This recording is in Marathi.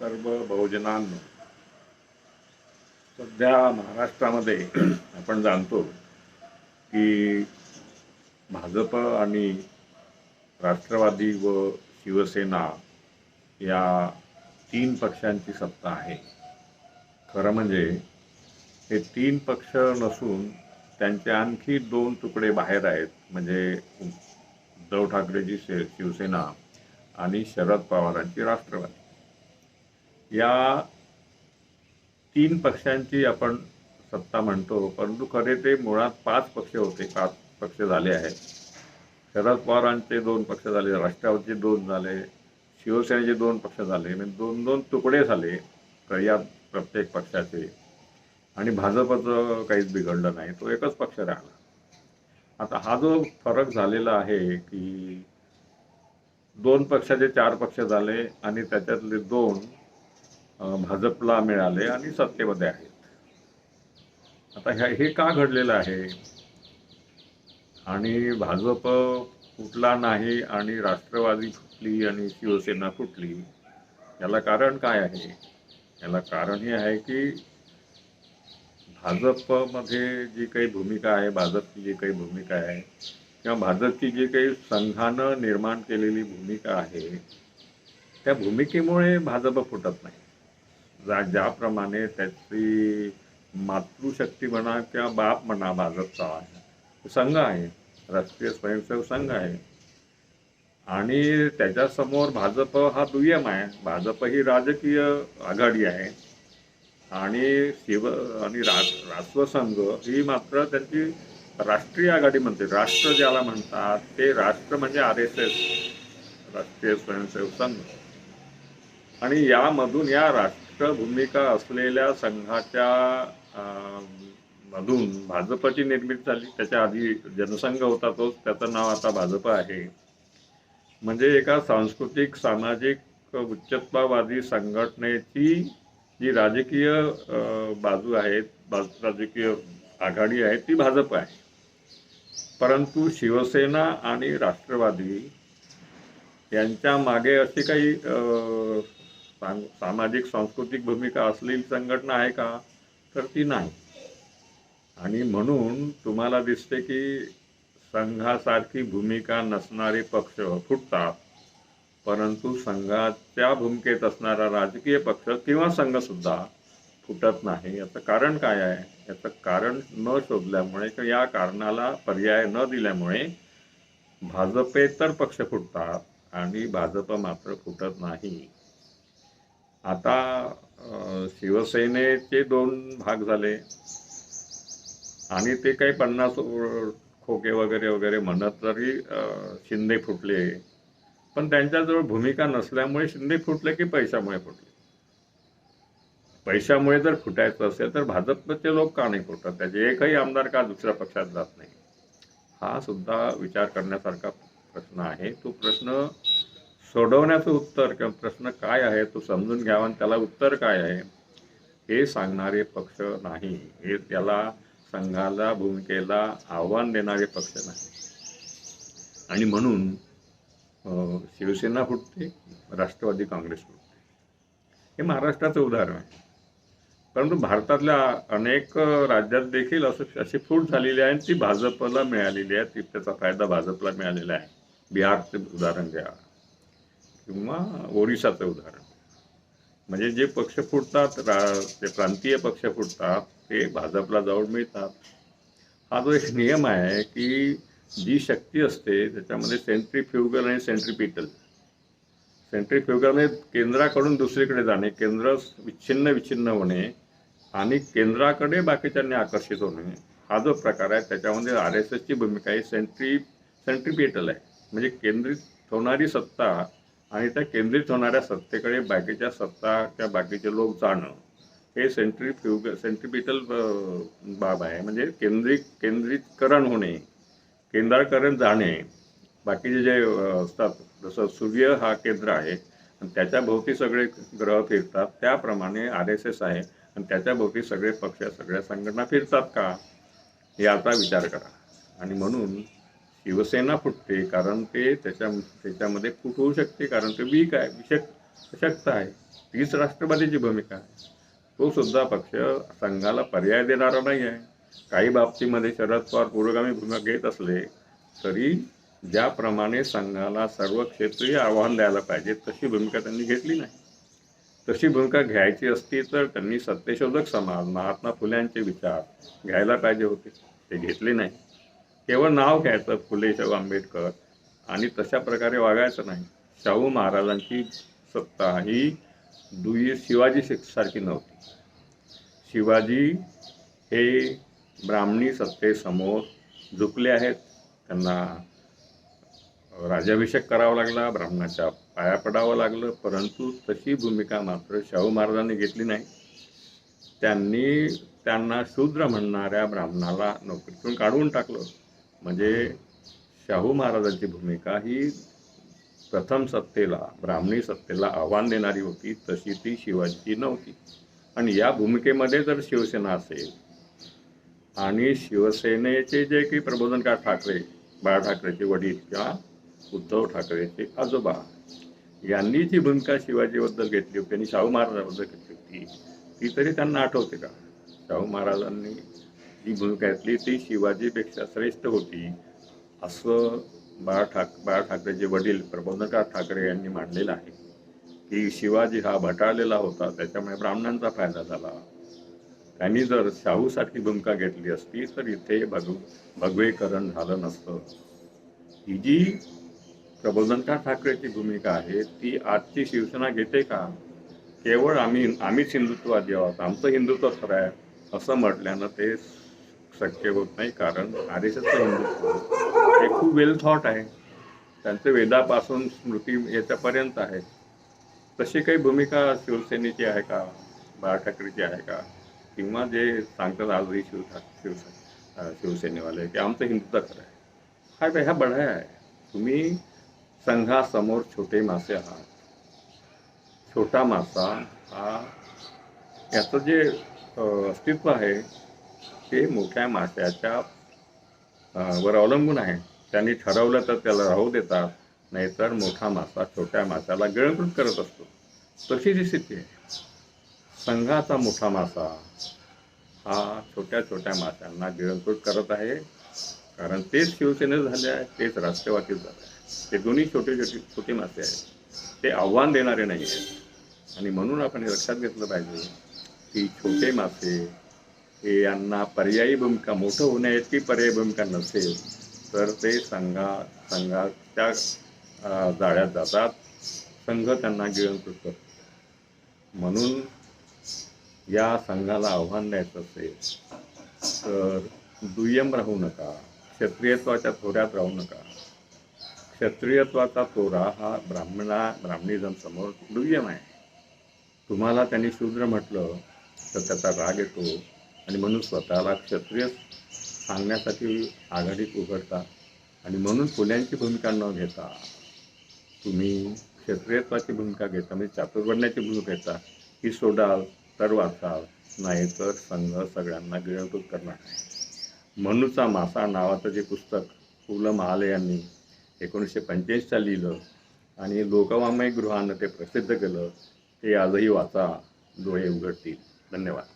सर्व बहुजनांनो सध्या महाराष्ट्रामध्ये आपण जाणतो की भाजप आणि राष्ट्रवादी व शिवसेना या तीन पक्षांची सत्ता आहे. खरं म्हणजे हे तीन पक्ष नसून त्यांचे आणखी दोन तुकडे बाहेर आहेत म्हणजे उद्धव ठाकरेची शिवसेना आणि शरद पवारांची राष्ट्रवादी. या तीन पक्षांची आपण सत्ता म्हणतो परंतु खरे ते मुळात पाच पक्ष होते पाच पक्ष झाले आहेत. शरद पवारांचे दोन पक्ष झाले राष्ट्रवादीचे दोन झाले शिवसेनेचे दोन पक्ष झाले म्हणजे दोन दोन तुकडे झाले या प्रत्येक पक्षाचे. आणि भाजपचं काहीच बिघडलं नाही तो एकच पक्ष राहिला. आता हा जो फरक झालेला आहे की दोन पक्षाचे चार पक्ष झाले आणि त्याच्यातले दोन भाजपला मिळाले आणि सत्तेमध्ये आहेत. आता ह्या हे का घडलेलं आहे? आणि भाजप फुटला नाही आणि राष्ट्रवादी फुटली आणि शिवसेना फुटली याला कारण काय आहे? याला कारण हे आहे की भाजपमध्ये जी काही भूमिका आहे भाजपची जी काही भूमिका आहे किंवा भाजपची जी काही संघानं निर्माण केलेली भूमिका आहे त्या भूमिकेमुळे भाजप फुटत नाही. ज्याप्रमाणे त्याची मातृशक्ती म्हणा किंवा बाप म्हणा भाजपचा आहे. संघ आहे राष्ट्रीय स्वयंसेवक संघ आहे. आणि त्याच्यासमोर भाजप हा दुय्यम आहे. भाजप ही राजकीय आघाडी आहे. आणि शिव आणि रा राष्ट्रसंघ ही मात्र त्यांची राष्ट्रीय आघाडी म्हणते. राष्ट्र ज्याला म्हणतात ते राष्ट्र म्हणजे आर एस एस राष्ट्रीय स्वयंसेवक संघ. आणि यामधून या राष्ट्र भूमिका असलेल्या संघाच्या मधून भाजपची निर्मिती झाली. त्याच्या आधी जनसंघ होता तोच. त्याचं नाव आता भाजप आहे. म्हणजे एका सांस्कृतिक सामाजिक उच्चत्वावादी संघटनेची जी राजकीय बाजू आहे राजकीय आघाडी आहे ती भाजप आहे. परंतु शिवसेना आणि राष्ट्रवादी यांच्या मागे अशी काही सामाजिक सांस्कृतिक भूमिका असलेली संघटना आहे का? तर ती नाही. आणि म्हणून तुम्हाला दिसते की संघासारखी भूमिका नसणारे पक्ष फुटतात परंतु संघाच्या भूमिकेत असणारा राजकीय पक्ष किंवा संघसुद्धा फुटत नाही. याचं कारण काय आहे? याचं कारण न शोधल्यामुळे किंवा या कारणाला पर्याय न दिल्यामुळे भाजपेतर पक्ष फुटतात आणि भाजप मात्र फुटत नाही. आता शिवसेनेचे दोन भाग झाले. आणि ते काही पन्नास खोके वगैरे वगैरे म्हणत तरी शिंदे फुटले. पण त्यांच्याजवळ भूमिका नसल्यामुळे शिंदे फुटले की पैशामुळे फुटले? पैशामुळे जर फुटायचं असेल तर भाजपचे लोक का नाही फुटतात त्याचे एकही आमदार का दुसऱ्या पक्षात जात नाही? हा सुद्धा विचार करण्यासारखा प्रश्न आहे. तो प्रश्न सोडवण्याचं उत्तर किंवा प्रश्न काय आहे तो समजून घ्यावा आणि त्याला उत्तर काय आहे हे सांगणारे पक्ष नाही. हे त्याला संघाला भूमिकेला आव्हान देणारे पक्ष नाही. आणि म्हणून शिवसेना फुटते राष्ट्रवादी काँग्रेस फुटते. हे महाराष्ट्राचं उदाहरण आहे. परंतु भारतातल्या अनेक राज्यात देखील असं अशी फूट झालेली आहे आणि ती भाजपला मिळालेली आहे. ती त्याचा फायदा भाजपला मिळालेला आहे. बिहारचं उदाहरण घ्या किंवा ओरिसाचं उदाहरण. म्हणजे जे पक्ष फुटतात रा ते प्रांतीय पक्ष फुटतात ते भाजपला जाऊन मिळतात. हा जो एक नियम आहे की जी शक्ती असते त्याच्यामध्ये सेंट्रीफ्युगल आणि सेंट्रीपिटल. सेंट्रीफ्युगल म्हणजे केंद्राकडून दुसरीकडे जाणे केंद्र विच्छिन्न विच्छिन्न होणे आणि केंद्राकडे बाकीच्यांनी आकर्षित होणे. हा जो प्रकार आहे त्याच्यामध्ये आर एस एसची भूमिका ही सेंट्री सेंट्रीपिटल आहे. म्हणजे केंद्रित होणारी सत्ता आणि त्या केंद्रित होणाऱ्या सत्तेकडे बाकीच्या सत्ता किंवा बाकीचे लोक जाणं हे सेंट्रीफ्युग सेंट्रीपिटल बाब आहे. म्हणजे केंद्रित केंद्रितकरण होणे केंद्राकडे जाणे बाकीचे जे असतात जसं सूर्य हा केंद्र आहे आणि त्याच्या भोवती सगळे ग्रह फिरतात त्याप्रमाणे आर एस एस आहे आणि त्याच्या भोवती सगळे पक्ष सगळ्या संघटना फिरतात का? याचा विचार करा. आणि म्हणून शिवसेना फुटते कारण ते त्याच्या त्याच्यामध्ये फूट होऊ शकते कारण ते वीक आहे विशक अशक्त आहे. तीच राष्ट्रवादीची भूमिका आहे. तो सुद्धा पक्ष संघाला पर्याय देणारा नाही आहे. काही बाबतीमध्ये शरद पवार पुरोगामी भूमिका घेत असले तरी ज्याप्रमाणे संघाला सर्व क्षेत्रीय आव्हान द्यायला पाहिजे तशी भूमिका त्यांनी घेतली नाही. तशी भूमिका घ्यायची असती तर त्यांनी सत्यशोधक समाज महात्मा फुल्यांचे विचार घ्यायला पाहिजे होते. ते घेतले नाही. केवळ नाव घ्यायचं फुले शाहू आंबेडकर आणि तशा प्रकारे वागायचं नाही. शाहू महाराजांची सत्ता ही दुय्य शिवाजी सारखी नव्हती. शिवाजी हे ब्राह्मणी सत्तेसमोर झुकले आहेत. त्यांना राज्याभिषेक करावा लागला ब्राह्मणाच्या पाया पडावं लागलं परंतु तशी भूमिका मात्र शाहू महाराजांनी घेतली नाही. त्यांनी त्यांना शूद्र म्हणणाऱ्या ब्राह्मणाला नोकरीतून काढून टाकलं. म्हणजे शाहू महाराजांची भूमिका ही प्रथम सत्तेला ब्राह्मणी सत्तेला आव्हान देणारी होती तशी ती शिवाजीची नव्हती. आणि या भूमिकेमध्ये जर शिवसेना असेल आणि शिवसेनेचे जे काही प्रबोधनकार ठाकरे बाळा ठाकरेचे वडील किंवा उद्धव ठाकरेचे आजोबा यांनी जी भूमिका शिवाजीबद्दल घेतली होती आणि शाहू महाराजांबद्दल घेतली होती ती तरी त्यांना आठवते का? शाहू महाराजांनी जी भूमिका घेतली ती शिवाजीपेक्षा श्रेष्ठ होती असं बाळा ठाक बाळा ठाकरेचे वडील प्रबोधनकार ठाकरे यांनी मांडलेलं आहे की शिवाजी हा भटाळलेला होता त्याच्यामुळे ब्राह्मणांचा फायदा झाला. त्यांनी जर शाहूसारखी भूमिका घेतली असती तर इथे भग भगवेकरण झालं नसतं. ही जी प्रबोधनकार ठाकरेची भूमिका आहे ती आजची शिवसेना घेते का? केवळ आम्ही आम्हीच हिंदुत्ववादी आहोत आमचं हिंदुत्व खरं आहे असं म्हटल्यानं ते शक्य होत नाही कारण आर एस एसचं हिंदुत्व हे खूप वेल थॉट आहे. त्यांचे वेदापासून स्मृती याच्यापर्यंत आहे. तशी काही भूमिका शिवसेनेची आहे का? बाळा ठाकरेची आहे का? किंवा जे सांगतात आजही शिव शिवसे शिवसेनेवाले की आमचं हिंदुत्व खरं आहे. हा बे- ह्या बढाया आहे. तुम्ही संघासमोर छोटे मासे आहात. छोटा मासा हा याचं जे अस्तित्व आहे ते मोठ्या माश्याच्या वर अवलंबून आहे. त्यांनी ठरवलं तर त्याला राहू देतात नाहीतर मोठा मासा छोट्या माशाला गिळंकृत करत असतो. तशी जी स्थिती आहे. संघाचा मोठा मासा हा छोट्या छोट्या माशांना गिळंकृत करत आहे. कारण तेच शिवसेने झाले आहे तेच राष्ट्रवादी झाले आहे. ते दोन्ही छोटे छोटे छोटे मासे आहेत. ते आव्हान देणारे नाही आहेत. आणि म्हणून आपण हे लक्षात घेतलं पाहिजे की छोटे मासे हे यांना पर्यायी भूमिका मोठं होण्याइतकी पर्यायी भूमिका नसेल तर ते संघा संघाच्या जाळ्यात जातात. संघ त्यांना गिळंकृत करतो म्हणून या संघाला आव्हान द्यायचं असेल तर दुय्यम राहू नका क्षत्रियत्वाच्या थोड्यात राहू नका. क्षत्रियत्वाचा तोरा हा ब्राह्मणा ब्राह्मणीजमसमोर दुय्यम आहे. तुम्हाला त्यांनी शूद्र म्हटलं तर त्याचा राग येतो. आणि म्हणून स्वतःला क्षत्रिय सांगण्यासाठी आघाडीत उघडता आणि म्हणून फुल्यांची भूमिका न घेता तुम्ही क्षत्रियत्वाची भूमिका घेता म्हणजे चातुर्वर्ण्याची भूमिका घेता ही सोडाल तर वाचाल नाही तर संघ सगळ्यांना गिळंकृत करणार आहे मनूचा मासा नावाचं जे पुस्तक पु ल महाले यांनी एकोणीसशे पंच्याऐंशीला लिहिलं आणि लोकवामय गृहानं ते प्रसिद्ध केलं ते आजही वाचा डोळे उघडतील. धन्यवाद.